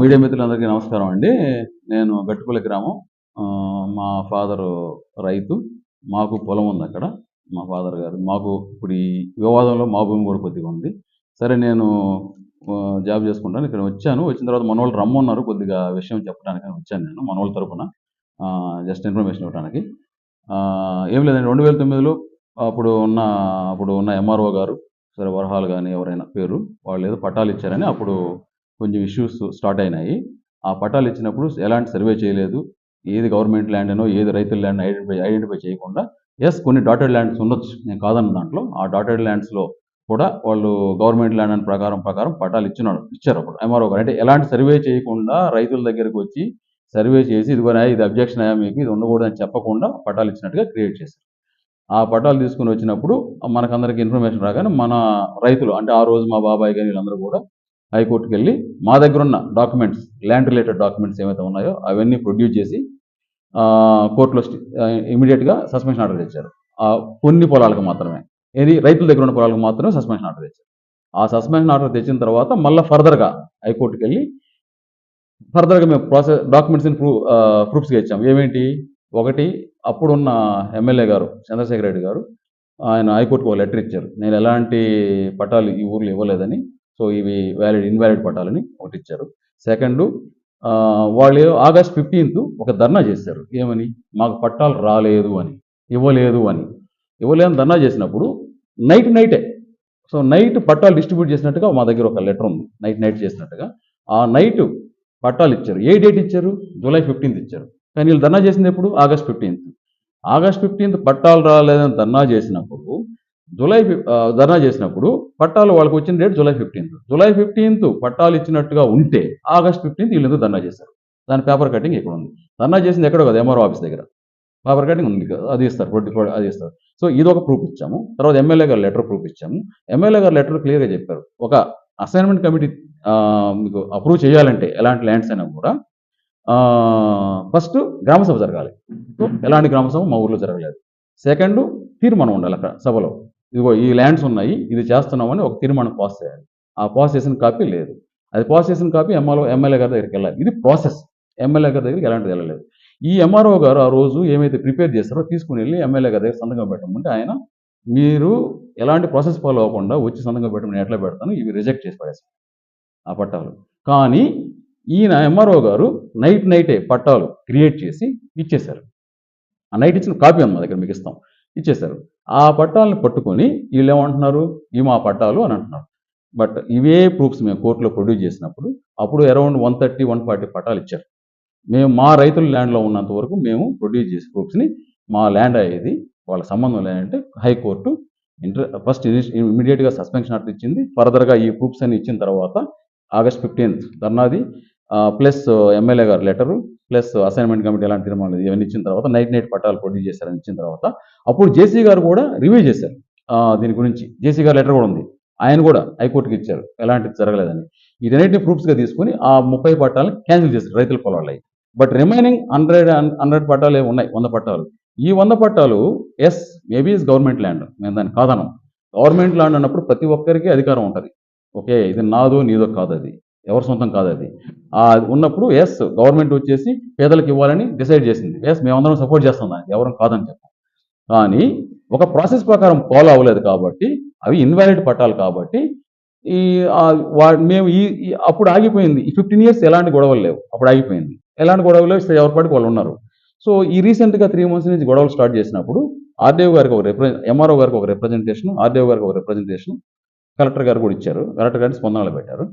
Media మిత్రులందరికీ నమస్కారం అండి. నేను గట్టుపల్లి గ్రామం మా ఫాదరు రైతు. మాకు పొలం ఉంది అక్కడ మా ఫాదర్ గారు. మాకు ఇప్పుడు ఈ వివాదంలో మా భూమి కూడా కొద్దిగా ఉంది. సరే నేను జాబ్ చేసుకుంటాను ఇక్కడ వచ్చాను. వచ్చిన తర్వాత మన వాళ్ళు రమ్మన్నారు కొద్దిగా విషయం చెప్పడానికి వచ్చాను నేను మన వాళ్ళ తరపున. జస్ట్ ఇన్ఫర్మేషన్ ఇవ్వడానికి. ఏం లేదండి రెండు వేల తొమ్మిదిలో అప్పుడు ఉన్న అప్పుడు ఉన్న ఎంఆర్ఓ గారు సరే వరహాలు కానీ ఎవరైనా పేరు వాళ్ళు ఏదో పట్టాలు ఇచ్చారని అప్పుడు కొంచెం ఇష్యూస్ స్టార్ట్ అయినాయి. ఆ పట్టాలు ఇచ్చినప్పుడు ఎలాంటి సర్వే చేయలేదు. ఏది గవర్నమెంట్ ల్యాండ్ అనో ఏది రైతుల ల్యాండ్ ఐడెంటిఫై ఐడెంటిఫై చేయకుండా ఎస్ కొన్ని డాటెడ్ ల్యాండ్స్ ఉండొచ్చు. నేను కాదన్న దాంట్లో. ఆ డాటెడ్ ల్యాండ్స్లో కూడా వాళ్ళు గవర్నమెంట్ ల్యాండ్ అని ప్రకారం ప్రకారం పట్టాలు ఇచ్చినాడు ఇచ్చారు అప్పుడు. ఎంఆర్ఓ గారు. అంటే ఎలాంటి సర్వే చేయకుండా రైతుల దగ్గరికి వచ్చి సర్వే చేసి ఇదిగోనా ఇది అబ్జెక్షన్ అయ్యా మీకు ఇది ఉండకూడదని చెప్పకుండా పట్టాలు ఇచ్చినట్టుగా క్రియేట్ చేశారు. ఆ పట్టాలు తీసుకుని వచ్చినప్పుడు మనకందరికి ఇన్ఫర్మేషన్ రాగానే మన రైతులు అంటే ఆ రోజు మా బాబాయ్ కానీ వీళ్ళందరూ కూడా హైకోర్టుకి వెళ్ళి మా దగ్గర ఉన్న డాక్యుమెంట్స్ ల్యాండ్ రిలేటెడ్ డాక్యుమెంట్స్ ఏవైతే ఉన్నాయో అవన్నీ ప్రొడ్యూస్ చేసి కోర్టులో ఇమీడియట్గా సస్పెన్షన్ ఆర్డర్ తెచ్చారు. ఆ, కొన్ని పొలాలకు మాత్రమే. ఏది రైతుల దగ్గర ఉన్న పొలాలకు మాత్రమే సస్పెన్షన్ ఆర్డర్ తెచ్చారు. ఆ సస్పెన్షన్ ఆర్డర్ తెచ్చిన తర్వాత మళ్ళీ ఫర్దర్గా హైకోర్టుకి వెళ్ళి ఫర్దర్గా మేము ప్రాసెస్ డాక్యుమెంట్స్ని ప్రూ ప్రూఫ్స్గా ఇచ్చాము. ఏమేంటి? ఒకటి అప్పుడున్న ఎమ్మెల్యే గారు చంద్రశేఖర రెడ్డి గారు ఆయన హైకోర్టుకు ఒక లెటర్ ఇచ్చారు. నేను ఎలాంటి పట్టాలు ఈ ఊర్లో ఇవ్వలేదని సో ఇవి వ్యాలిడ్ ఇన్వాలిడ్ పట్టాలని ఒకటి ఇచ్చారు. సెకండ్ వాళ్ళు ఆగస్ట్ ఫిఫ్టీన్త్ ఒక ధర్నా చేశారు. ఏమని? మాకు పట్టాలు రాలేదు అని ఇవ్వలేదు అని. ఇవ్వలేని ధర్నా చేసినప్పుడు నైట్ నైటే సో నైట్ పట్టాలు డిస్ట్రిబ్యూట్ చేసినట్టుగా మా దగ్గర ఒక లెటర్ ఉంది. నైట్ నైట్ చేసినట్టుగా. ఆ నైట్ పట్టాలు ఇచ్చారు. ఏ డేట్ ఇచ్చారు? జూలై ఫిఫ్టీన్త్ ఇచ్చారు. కానీ వీళ్ళు ధర్నా చేసింది ఎప్పుడు? ఆగస్ట్ ఫిఫ్టీన్త్ ఆగస్ట్ ఫిఫ్టీన్త్ పట్టాలు రాలేదని ధర్నా చేసినప్పుడు జూలై ధర్నా చేసినప్పుడు పట్టాలు వాళ్ళకి వచ్చిన date July fifteenth. July fifteenth పట్టాలు ఇచ్చినట్టుగా ఉంటే ఆగస్ట్ ఫిఫ్టీన్త్ వీళ్ళు ధర్నా చేశారు. దాని పేపర్ కటింగ్ ఇక్కడ ఉంది. ధర్నా చేసింది ఎక్కడో కదా ఎంఆర్ఓ ఆఫీస్ దగ్గర. పేపర్ కటింగ్ ఉంది అది ఇస్తారు ప్రొడ్యూ అది ఇస్తారు. సో ఇది ఒక ప్రూఫ్ ఇచ్చాము. తర్వాత ఎమ్మెల్యే గారు లెటర్ ప్రూఫ్ ఇచ్చాము. ఎమ్మెల్యే గారు లెటర్ క్లియర్గా చెప్పారు. ఒక అసైన్మెంట్ కమిటీ మీకు అప్రూవ్ చేయాలంటే ఎలాంటి ల్యాండ్స్ అయినా కూడా ఫస్ట్ గ్రామసభ జరగాలి. సో ఎలాంటి గ్రామసభ? మా ఊర్లో జరగలేదు. సెకండ్ తీర్మానం ఉండాలి అక్కడ సభలో. ఇదిగో ఈ ల్యాండ్స్ ఉన్నాయి ఇది చేస్తున్నామని ఒక తీర్మానం పాస్ చేయాలి. ఆ పాస్ చేసిన కాపీ లేదు. అది పాస్ చేసిన కాపీ ఎంఆర్ఓ ఎమ్మెల్యే గారి దగ్గరికి వెళ్ళాలి. ఇది ప్రాసెస్ ఎమ్మెల్యే గారి దగ్గరికి ఎలాంటిది వెళ్ళలేదు. ఈ ఎంఆర్ఓ గారు ఆ రోజు ఏమైతే ప్రిపేర్ చేస్తారో తీసుకుని వెళ్ళి ఎమ్మెల్యే గారి దగ్గర సంతకం పెట్టమంటే ఆయన మీరు ఎలాంటి ప్రాసెస్ ఫాలో అవ్వకుండా వచ్చి సంతకం పెట్టమని ఎట్లా పెడతాను ఇవి రిజెక్ట్ చేసి పడేస్తాను ఆ పట్టాలు. కానీ ఈయన ఎంఆర్ఓ గారు నైట్ నైటే పట్టాలు క్రియేట్ చేసి ఇచ్చేశారు. ఆ నైట్ ఇచ్చిన కాపీ ఉంది మా దగ్గర మీకు ఇస్తాం. ఇచ్చేశారు. ఆ పట్టాలను పట్టుకొని వీళ్ళు ఏమంటున్నారు? ఇవి మా పట్టాలు అని అంటున్నారు. బట్ ఇవే ప్రూఫ్స్ మేము కోర్టులో ప్రొడ్యూస్ చేసినప్పుడు అప్పుడు around one thirty one forty పట్టాలు ఇచ్చారు. మేము మా రైతుల ల్యాండ్లో ఉన్నంత వరకు మేము ప్రొడ్యూస్ చేసే ప్రూఫ్స్ని మా ల్యాండ్ అయ్యేది వాళ్ళ సంబంధం లేదంటే హైకోర్టు ఇంటర్ ఫస్ట్ ఇమీడియట్గా సస్పెన్షన్ ఆర్డర్ ఇచ్చింది. ఫర్దర్గా ఈ ప్రూఫ్స్ అన్ని ఇచ్చిన తర్వాత ఆగస్ట్ ఫిఫ్టీన్త్ ధర్నాది ప్లస్ ఎమ్మెల్యే గారు లెటరు ప్లస్ అసైన్మెంట్ కమిటీ ఎలాంటి తీర్మానాలు ఇవన్నీ ఇచ్చిన తర్వాత నైట్ నైట్ పట్టాలు ప్రొడ్యూస్ చేశారని ఇచ్చిన తర్వాత అప్పుడు జేసీ గారు కూడా రివ్యూ చేశారు. దీని గురించి జేసీ గారు లెటర్ కూడా ఉంది. ఆయన కూడా హైకోర్టుకి ఇచ్చారు. ఎలాంటిది జరగలేదని. వీటన్నిటిని ప్రూఫ్స్గా తీసుకుని ఆ ముప్పై పట్టాలను క్యాన్సిల్ చేశారు రైతుల పొలాలు బట్ రిమైనింగ్ హండ్రెడ్ హండ్రెడ్ పట్టాలు ఉన్నాయి వంద పట్టాలు. ఈ వంద పట్టాలు yes maybe is government land. మేము దాన్ని కాదనం గవర్నమెంట్ ల్యాండ్ అన్నప్పుడు ప్రతి ఒక్కరికి అధికారం ఉంటుంది. ఓకే ఇది నాదో నీదో కాదు అది. ఎవరి సొంతం కాదు అది. ఉన్నప్పుడు ఎస్ గవర్నమెంట్ వచ్చేసి పేదలకు ఇవ్వాలని డిసైడ్ చేసింది. ఎస్ మేమందరం సపోర్ట్ చేస్తాం దానికి. ఎవరం కాదని చెప్పాం. కానీ ఒక ప్రాసెస్ ప్రకారం ఫాలో అవ్వలేదు కాబట్టి అవి ఇన్వాలిడ్ పట్టాలు కాబట్టి ఈ వా- మేము ఈ అప్పుడు ఆగిపోయింది. ఈ ఫిఫ్టీన్ ఇయర్స్ ఎలాంటి గొడవలు లేవు. అప్పుడు ఆగిపోయింది. ఎలాంటి గొడవలు లేవు? ఎవరి పాటికి వాళ్ళు ఉన్నారు. సో ఈ రీసెంట్గా త్రీ మంత్స్ నుంచి గొడవలు స్టార్ట్ చేసినప్పుడు ఆర్డీఓ గారికి ఒక రిప్రజె ఎంఆర్ఓ గారికి ఒక రిప్రజెంటేషన్ ఆర్డీఓ గారికి ఒక రిప్రజెంటేషన్ కలెక్టర్ గారు కూడా ఇచ్చారు. కలెక్టర్ గారిని స్పందనలు పెట్టారు.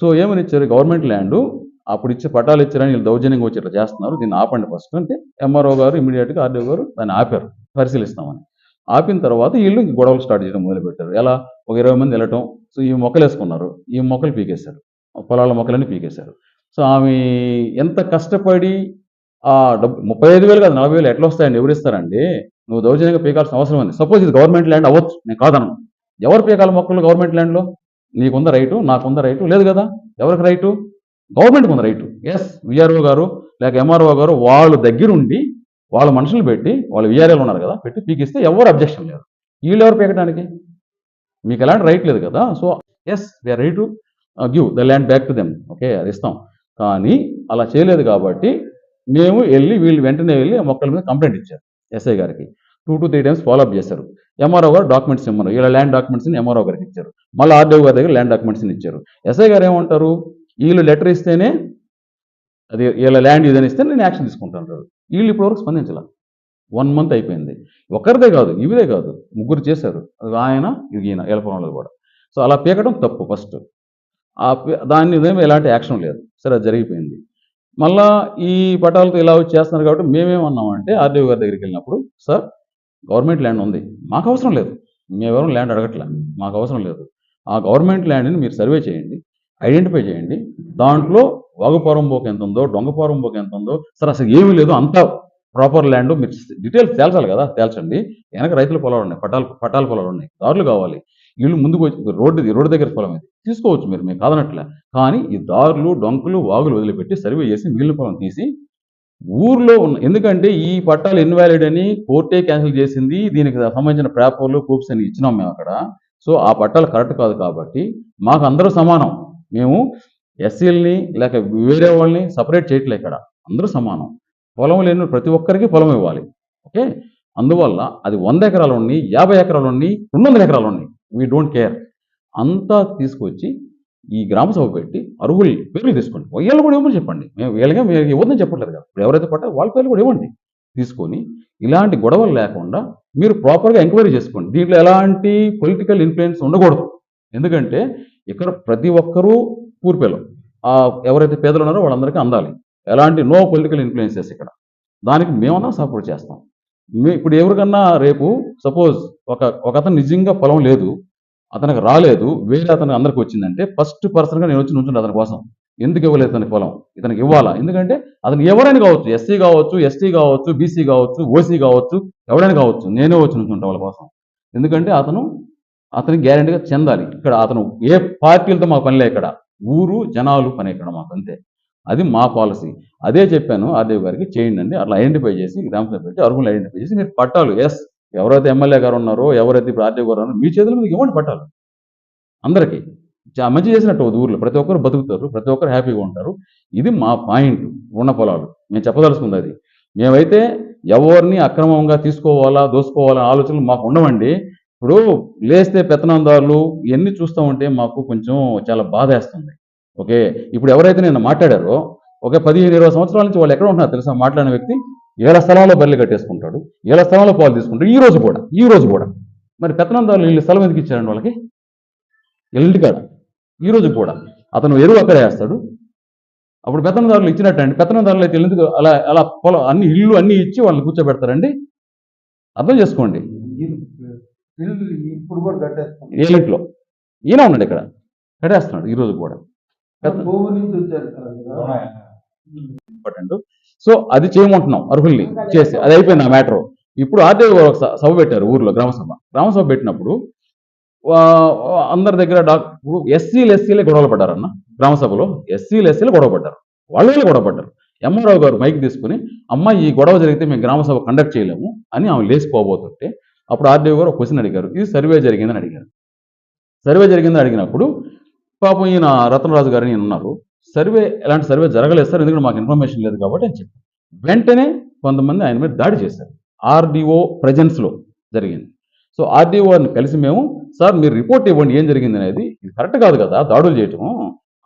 సో ఏమని ఇచ్చారు గవర్నమెంట్ ల్యాండ్ అప్పుడు ఇచ్చే పట్టాలు ఇచ్చారని వీళ్ళు దౌర్జన్యంగా వచ్చి ఇట్లా చేస్తున్నారు. దీన్ని ఆపండి ఫస్ట్ అంటే ఎంఆర్ఓ గారు ఇమీడియట్గా ఆర్డీఓ గారు దాన్ని ఆపారు పరిశీలిస్తామని. ఆపిన తర్వాత వీళ్ళు గొడవలు స్టార్ట్ చేయడం మొదలుపెట్టారు. ఎలా? ఒక ఇరవై మంది వెళ్ళటం. సో ఈ మొక్కలు వేసుకున్నారు ఈ మొక్కలు పీకేశారు. పొలాల మొక్కలన్నీ పీకేశారు. సో ఆమె ఎంత కష్టపడి ఆ డబ్బు ముప్పై ఐదు వేలు కాదు నలభై వేలు ఎట్లా వస్తాయండి? ఎవరిస్తారండి నువ్వు దౌర్జన్యంగా పీకాల్సిన అవసరం ఉంది. సపోజ్ ఇది గవర్నమెంట్ ల్యాండ్ అవ్వచ్చు. నేను కాదను ఎవరు పీకాల మొక్కలు గవర్నమెంట్ ల్యాండ్లో? నీకుంద రైటు? నాకుంద రైటు? లేదు కదా. ఎవరికి రైటు? గవర్నమెంట్కి ఉంది రైటు ఎస్ విఆర్ఓ గారు లేక ఎంఆర్ఓ గారు వాళ్ళు దగ్గరుండి వాళ్ళ మనుషులు పెట్టి వాళ్ళు విఆర్ఏలు ఉన్నారు కదా పెట్టి పీకిస్తే ఎవరు అబ్జెక్షన్ లేదు. వీళ్ళు ఎవరు పీకడానికి మీకు ఎలాంటి రైట్ లేదు కదా. So yes we are right to give the land back to them okay అది ఇస్తాం. కానీ అలా చేయలేదు కాబట్టి మేము వెళ్ళి వీళ్ళు వెంటనే వెళ్ళి ఆ మొక్కల మీద కంప్లైంట్ ఇచ్చారు ఎస్ఐ గారికి. Two to three times follow up చేశారు. ఎంఆర్ఓ గారు డాక్యుమెంట్స్ ఇమ్మరు ఇలా ల్యాండ్ డాక్యుమెంట్స్ని ఎంఆర్ఓ గారికి ఇచ్చారు. మళ్ళీ ఆర్డీఓ గారి దగ్గర ల్యాండ్ డాక్యుమెంట్స్ని ఇచ్చారు. ఎస్ఐ గారు ఏమంటారు? వీళ్ళు లెటర్ ఇస్తేనే అది ఇలా ల్యాండ్ ఇదని ఇస్తే నేను యాక్షన్ తీసుకుంటాను వీళ్ళు ఇప్పటివరకు స్పందించాల. వన్ మంత్ అయిపోయింది. ఒకరిదే కాదు ఇవిదే కాదు. ముగ్గురు చేశారు. అది ఆయన ఈయన ఎలపడంలో కూడా. సో అలా పీకడం తప్పు ఫస్ట్ ఆ దాని ఎలాంటి యాక్షన్ లేదు. సరే అది జరిగిపోయింది. మళ్ళా ఈ పటాలతో ఇలా వచ్చి చేస్తున్నారు కాబట్టి మేమేమన్నామంటే ఆర్డీఓ గారి దగ్గరికి వెళ్ళినప్పుడు సార్ గవర్నమెంట్ ల్యాండ్ ఉంది. మాకు అవసరం లేదు. మేమెవరం ల్యాండ్ అడగట్లే. మాకు అవసరం లేదు. ఆ గవర్నమెంట్ ల్యాండ్ని మీరు సర్వే చేయండి. ఐడెంటిఫై చేయండి. దాంట్లో వాగుపురం బోక్ ఎంత ఉందో దొంగపురం బోక్ ఎంత ఉందో సార్ అసలు ఏమీ లేదు. అంతా ప్రాపర్ ల్యాండ్ మీరు డీటెయిల్స్ తేల్చాలి కదా? తేల్చండి. వెనక రైతుల పొలాలు ఉన్నాయి. పట్టాలు పట్టాల పొలాలు ఉన్నాయి. దారులు కావాలి. వీళ్ళు ముందుకు వచ్చి రోడ్డు రోడ్డు దగ్గర పొలం ఇది. తీసుకోవచ్చు మీరు. మేము కాదనట్లే. కానీ ఈ దారులు డొంకులు వాగులు వదిలిపెట్టి సర్వే చేసి మిగిలిన పొలం తీసి ఊర్లో ఉన్న ఎందుకంటే ఈ పట్టాలు ఇన్వాలిడ్ అని కోర్టే క్యాన్సిల్ చేసింది దీనికి సంబంధించిన పేపర్లు ప్రూఫ్స్ అని ఇచ్చినాం మేము అక్కడ. సో ఆ పట్టాలు కరెక్ట్ కాదు కాబట్టి మాకు అందరూ సమానం. మేము ఎస్సీలని లేక వేరే వాళ్ళని సపరేట్ చేయట్లే ఇక్కడ. అందరూ సమానం. పొలం లేని ప్రతి ఒక్కరికి పొలం ఇవ్వాలి. ఓకే? అందువల్ల అది వంద ఎకరాలు ఉన్నాయి యాభై ఎకరాలు ఉన్నాయి రెండు వందల ఎకరాలు ఉన్నాయి. వీ డోంట్ కేర్ అంతా తీసుకొచ్చి ఈ గ్రామ సభ పెట్టి అర్హులు పేర్లు తీసుకోండి వీళ్ళు కూడా ఇవ్వమని చెప్పండి. మేము వీళ్ళగా మేము ఇవ్వదని చెప్పట్లేదు కదా. ఇప్పుడు ఎవరైతే పట్టారో వాళ్ళ పేర్లు కూడా ఇవ్వండి. తీసుకొని ఇలాంటి గొడవలు లేకుండా మీరు ప్రాపర్గా ఎంక్వైరీ చేసుకోండి. దీంట్లో ఎలాంటి పొలిటికల్ ఇన్ఫ్లుయెన్స్ ఉండకూడదు. ఎందుకంటే ఇక్కడ ప్రతి ఒక్కరూ పూర్పేలో ఎవరైతే పేదలు ఉన్నారో వాళ్ళందరికీ అందాలి. ఎలాంటి నో పొలిటికల్ ఇన్ఫ్లుయెన్సెస్ ఇక్కడ. దానికి మేమన్నా సపోర్ట్ చేస్తాం. మే ఇప్పుడు ఎవరికన్నా రేపు సపోజ్ ఒక ఒక అతను నిజంగా పొలం లేదు. అతనికి రాలేదు. వేరే అతనికి అందరికి వచ్చిందంటే ఫస్ట్ పర్సన్గా నేను వచ్చి నుంచుండే అతని కోసం. ఎందుకు ఇవ్వలేదు అతని పొలం? ఇతనికి ఇవ్వాలా? ఎందుకంటే అతను ఎవరైనా కావచ్చు ఎస్సీ కావచ్చు ఎస్టీ కావచ్చు బీసీ కావచ్చు ఓసీ కావచ్చు ఎవరైనా కావచ్చు నేనే వచ్చి నుంచుంటా వాళ్ళ కోసం. ఎందుకంటే అతను అతనికి గ్యారెంటీగా చెందాలి. ఇక్కడ అతను ఏ పార్టీలతో మాకు పనిలే ఇక్కడ. ఊరు జనాలు పని ఇక్కడ మాకు అంతే. అది మా పాలసీ అదే చెప్పాను ఆర్దేవ్ గారికి చేయండి అండి. అట్లా ఐడెంటిఫై చేసి గ్రామ సభ పెట్టి అర్హులు ఐడెంటిఫై చేసి మీరు పట్టాలు. ఎస్ ఎవరైతే ఎమ్మెల్యే గారు ఉన్నారో ఎవరైతే ఇప్పుడు గారు ఉన్నారో మీ చేతుల మీద ఇవ్వండి పట్టాలి. అందరికీ చా- మంచి చేసినట్టు అవుతుంది ఊర్లో ప్రతి ఒక్కరు బతుకుతారు ప్రతి ఒక్కరు హ్యాపీగా ఉంటారు. ఇది మా పాయింట్ ఉన్న పొలాలు. మేము చెప్పదలుచుకుంది అది. మేమైతే ఎవరిని అక్రమంగా తీసుకోవాలా దోసుకోవాలా ఆలోచనలు మాకు ఉండవండి. ఇప్పుడు లేస్తే పెత్తనందారులు ఇవన్నీ చూస్తూ ఉంటే మాకు కొంచెం చాలా బాధ వేస్తుంది ఓకే? ఇప్పుడు ఎవరైతే నేను మాట్లాడారో ఒక పదిహేను ఇరవై సంవత్సరాల నుంచి వాళ్ళు ఎక్కడ ఉంటున్నారు తెలుసా? మాట్లాడిన వ్యక్తి వేల స్థలంలో బర్రెలు కట్టేసుకుంటాడు. ఏళ్ళ స్థలంలో పాలు తీసుకుంటాడు ఈ రోజు కూడా ఈ రోజు కూడా మరి పెత్తనందారులు వీళ్ళు స్థలం ఎందుకు ఇచ్చారండి వాళ్ళకి? వీళ్ళ ఇంటికాడ ఈ రోజు కూడా అతను ఎరువు అక్కడే వేస్తాడు. అప్పుడు పెత్తనదారులు ఇచ్చినట్టు అండి. పెత్తనదారులు అయితే ఎందుకు అలా అలా పొలం అన్ని ఇల్లు అన్ని ఇచ్చి వాళ్ళని కూర్చోబెడతారండి? అర్థం చేసుకోండి. ఇప్పుడు కూడా కట్టేస్తాం. ఏలింట్లో. ఈయన ఉన్నాడు ఇక్కడ. కట్టేస్తున్నాడు ఈ రోజు కూడా. ఇంపార్టెంట్. సో అది చేయమంటున్నాం అర్హుల్ని చేసి. అది అయిపోయింది ఆ మ్యాటర్. ఇప్పుడు ఆర్టీఓ ఒక సభ పెట్టారు ఊర్లో గ్రామసభ గ్రామసభ గ్రామ సభ పెట్టినప్పుడు అందరి దగ్గర డాక్టర్ ఎస్సీలు ఎస్సీలే గొడవలు పడ్డారన్న గ్రామ సభలో. ఎస్సీలు ఎస్సీలు గొడవ పడ్డారు. వాళ్ళు గొడవ పడ్డారు. ఎంఆర్ఓ గారు మైక్ తీసుకుని అమ్మ ఈ గొడవ జరిగితే మేము గ్రామసభ కండక్ట్ చేయలేము అని ఆమె లేచిపోబోతుంటే అప్పుడు ఆర్డీఓ గారు ఒక క్వశ్చన్ అడిగారు. ఇది సర్వే జరిగిందని అడిగారు. సర్వే జరిగిందని అడిగినప్పుడు పాపం ఈయన రతనరాజు గారు ఈయన ఉన్నారు సర్వే ఎలాంటి సర్వే జరగలేదు సార్ ఎందుకంటే మాకు ఇన్ఫర్మేషన్ లేదు కాబట్టి అని చెప్పారు. వెంటనే కొంతమంది ఆయన మీద దాడి చేశారు. ఆర్డీఓ ప్రజెన్స్లో జరిగింది. సో ఆర్డీఓని కలిసి మేము సార్ మీరు రిపోర్ట్ ఇవ్వండి ఏం జరిగింది అనేది ఇది కరెక్ట్ కాదు కదా దాడులు చేయటం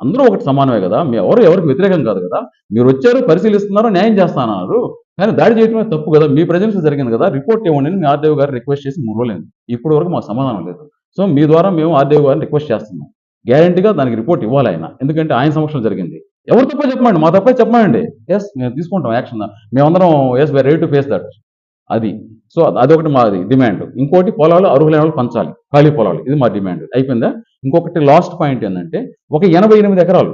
అందరూ ఒకటి సమానమే కదా మీ ఎవరు ఎవరికి వ్యతిరేకం కాదు కదా మీరు వచ్చారు పరిశీలిస్తున్నారు న్యాయం చేస్తానన్నారు. కానీ దాడి చేయటమే తప్పు కదా మీ ప్రజెన్స్ జరిగింది కదా రిపోర్ట్ ఇవ్వండి అని మీ ఆర్డీఓ గారు రిక్వెస్ట్ చేసి మూడు రోజులు ఇప్పటి వరకు మాకు సమాధానం లేదు. సో మీ ద్వారా మేము ఆర్డీఓ గారిని రిక్వెస్ట్ చేస్తున్నాం. గ్యారంటీగా దానికి రిపోర్ట్ ఇవ్వాలి ఆయన. ఎందుకంటే ఆయన సమక్షంలో జరిగింది. ఎవరు తప్ప చెప్పమండి మా తప్పే చెప్పమండి. ఎస్ మేము తీసుకుంటాం యాక్షన్. మేమందరం yes we ready to face that అది. సో అదొకటి మాది డిమాండ్. ఇంకోటి పొలాలు అర్హులైన వాళ్ళు పంచాలి. ఖాళీ పొలాలు. ఇది మా డిమాండ్. అయిపోయిందా? ఇంకొకటి లాస్ట్ పాయింట్ ఏంటంటే ఒక ఎనభై ఎనిమిది ఎకరాలు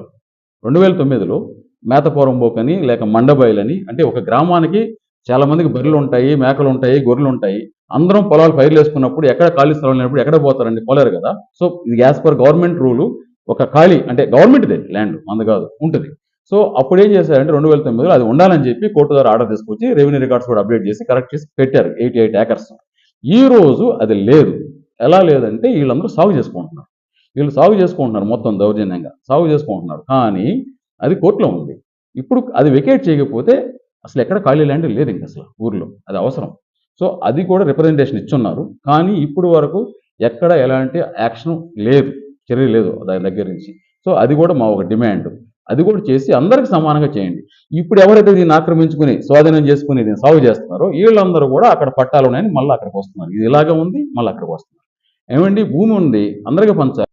రెండు వేల తొమ్మిదిలో మేతపురం బోకని లేక మండబయలని అంటే ఒక గ్రామానికి చాలా మందికి బర్రెలు ఉంటాయి మేకలు ఉంటాయి గొర్రెలు ఉంటాయి అందరం పొలాలు పైర్లు వేసుకున్నప్పుడు ఎక్కడ ఖాళీ స్థలం లేనప్పుడు ఎక్కడ పోతారండి? పోలేరు కదా. సో ఇది యాజ్ పర్ గవర్నమెంట్ రూలు ఒక ఖాళీ అంటే గవర్నమెంట్దే ల్యాండ్ మంద కాదు ఉంటుంది. సో అప్పుడు ఏం చేశారంటే రెండు వేల తొమ్మిదిలో అది ఉండాలని చెప్పి కోర్టు ద్వారా ఆర్డర్ తీసుకొచ్చి రెవెన్యూ రికార్డ్స్ కూడా అప్డేట్ చేసి కరెక్ట్ చేసి పెట్టారు ఎయిటీ ఎయిట్ ఏకర్స్. ఈ రోజు అది లేదు. ఎలా లేదంటే వీళ్ళందరూ సాగు చేసుకుంటున్నారు. వీళ్ళు సాగు చేసుకుంటున్నారు మొత్తం దౌర్జన్యంగా. సాగు చేసుకుంటున్నారు. కానీ అది కోర్టులో ఉంది. ఇప్పుడు అది వెకేట్ చేయకపోతే అసలు ఎక్కడ ఖాళీ ల్యాండ్ లేదు ఇంక అసలు ఊర్లో. అది అవసరం. సో అది కూడా రిప్రజెంటేషన్ ఇచ్చున్నారు. కానీ ఇప్పుడు వరకు ఎక్కడ ఎలాంటి యాక్షన్ లేదు. చర్య లేదు దాని దగ్గర నుంచి. సో అది కూడా మా ఒక డిమాండ్. అది కూడా చేసి అందరికి సమానంగా చేయండి. ఇప్పుడు ఎవరైతే దీన్ని ఆక్రమించుకుని స్వాధీనం చేసుకుని దీన్ని సాగు చేస్తున్నారో వీళ్ళందరూ కూడా అక్కడ పట్టాలు ఉన్నాయని మళ్ళీ అక్కడికి వస్తున్నారు. ఇది ఇలాగే ఉంది మళ్ళీ అక్కడికి వస్తున్నారు. ఏమండి? భూమి ఉంది అందరికీ పంచాలి.